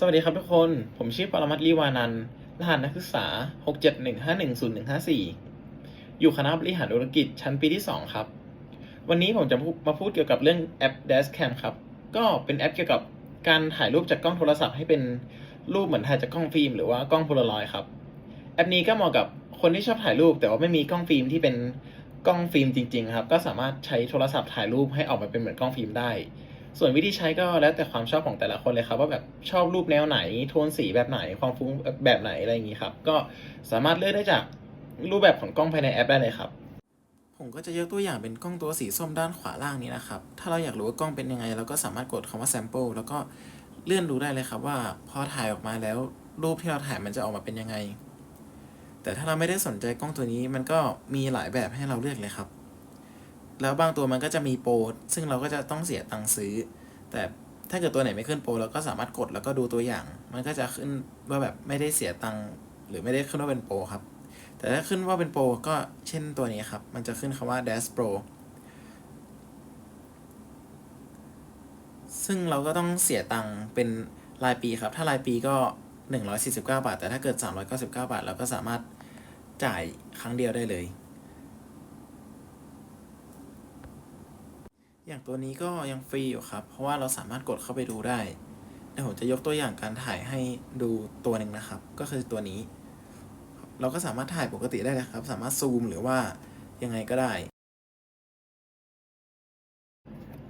สวัสดีครับทุกคน ผมชื่อปรมัตถ์ลีวานันท์รหัสนักศึกษา 671510154 อยู่คณะบริหารธุรกิจชั้นปีที่ 2 ครับ วันนี้ผมจะมาพูดเกี่ยวกับเรื่องแอป Dashcam ครับ ก็เป็นแอปเกี่ยวกับการถ่ายรูปจากกล้องโทรศัพท์ให้เป็นรูปเหมือนถ่ายจากกล้องฟิล์มหรือว่ากล้องโพลารอยด์ครับ แอปนี้ก็เหมาะกับคนที่ชอบถ่ายรูป แต่ว่าไม่มีกล้องฟิล์มที่เป็นกล้องฟิล์มจริง ๆ ครับ ก็สามารถใช้โทรศัพท์ถ่ายรูปให้ออกมาเป็นเหมือนกล้องฟิล์มได้ ส่วนวิธีใช้ก็แล้วแต่ความชอบของแต่ละคนเลยครับว่าแบบชอบรูปแนวไหนโทนสีแบบไหนความฟุ้งแบบไหนอะไรอย่างนี้ครับ ก็สามารถเลือกได้จากรูปแบบของกล้องภายในแอปได้เลยครับ ผมก็จะยกตัวอย่างเป็นกล้องตัวสีส้มด้านขวาล่างนี้นะครับ ถ้าเราอยากรู้ว่ากล้องเป็นยังไง เราก็สามารถกดคำว่า sample แล้วก็เลื่อนดูได้เลยครับว่าพอถ่ายออกมาแล้วรูปที่เราถ่ายมันจะออกมาเป็นยังไง แต่ถ้าเราไม่ได้สนใจกล้องตัวนี้มันก็มีหลายแบบให้เราเลือกเลยครับ แล้วบางตัวมันก็จะมีโปรซึ่งเราก็จะต้องเสียตังค์ซื้อ แต่ถ้าเกิดตัวไหนไม่ขึ้นโปรเราก็สามารถกดแล้วก็ดูตัวอย่าง มันก็จะขึ้นว่าแบบไม่ได้เสียตังค์หรือไม่ได้ขึ้นว่าเป็นโปรครับ แต่ถ้าขึ้นว่าเป็นโปรก็เช่นตัวนี้ครับ มันจะขึ้นคำว่า Dash Pro ซึ่งเราก็ต้องเสียตังค์เป็นรายปีครับ ถ้ารายปีก็ 149 บาท แต่ถ้าเกิด 399 บาท เราก็สามารถจ่ายครั้งเดียวได้เลย อย่างตัวนี้ก็ยังฟรีอยู่ครับ เพราะว่าเราสามารถกดเข้าไปดูได้ เดี๋ยวผมจะยกตัวอย่างการถ่ายให้ดูตัวหนึ่งนะครับ ก็คือตัวนี้ เราก็สามารถถ่ายปกติได้เลยครับ สามารถซูมหรือว่ายังไงก็ได้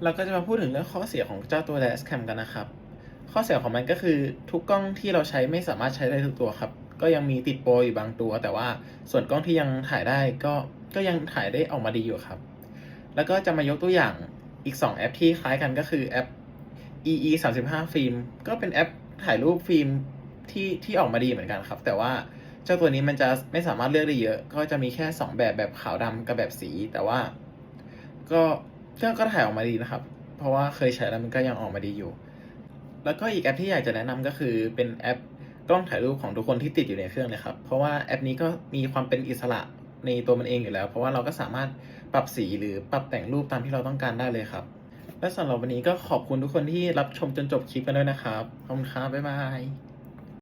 เราก็จะมาพูดถึงเรื่องข้อเสียของเจ้าตัว Dashcam กันนะครับ ข้อเสียของมันก็คือทุกกล้องที่เราใช้ไม่สามารถใช้ได้ทุกตัวครับ ก็ยังมีติดโปรอยู่บางตัว แต่ว่าส่วนกล้องที่ยังถ่ายได้ก็ก็ยังถ่ายได้ออกมาดีอยู่ครับ แล้วก็จะมายกตัวอย่าง อีก 2 แอปที่คล้ายกันก็คือแอป EE 35ฟิล์มก็เป็นแอปถ่ายรูปฟิล์มที่ที่ออกมาดีเหมือนกันครับ แต่ว่าเจ้าตัวนี้มันจะไม่สามารถเลือกได้เยอะ ก็จะมีแค่ 2 แบบแบบขาวดำกับแบบสี แต่ว่า ก็ก็ก็ถ่ายออกมาดีนะครับ เพราะว่าเคยใช้แล้วมันก็ยังออกมาดีอยู่ แล้วก็อีกแอปที่อยากจะแนะนำก็คือเป็นแอปกล้องถ่ายรูปของทุกคนที่ติดอยู่ในเครื่องเลยครับ เพราะว่าแอปนี้ก็มีความเป็นอิสระ ในตัวมันเองอยู่แล้ว เพราะว่าเราก็สามารถปรับสีหรือปรับแต่งรูปตามที่เราต้องการได้เลยครับ และสำหรับวันนี้ก็ขอบคุณทุกคนที่รับชมจนจบคลิปกันด้วยนะครับ ขอบคุณครับบ๊ายบาย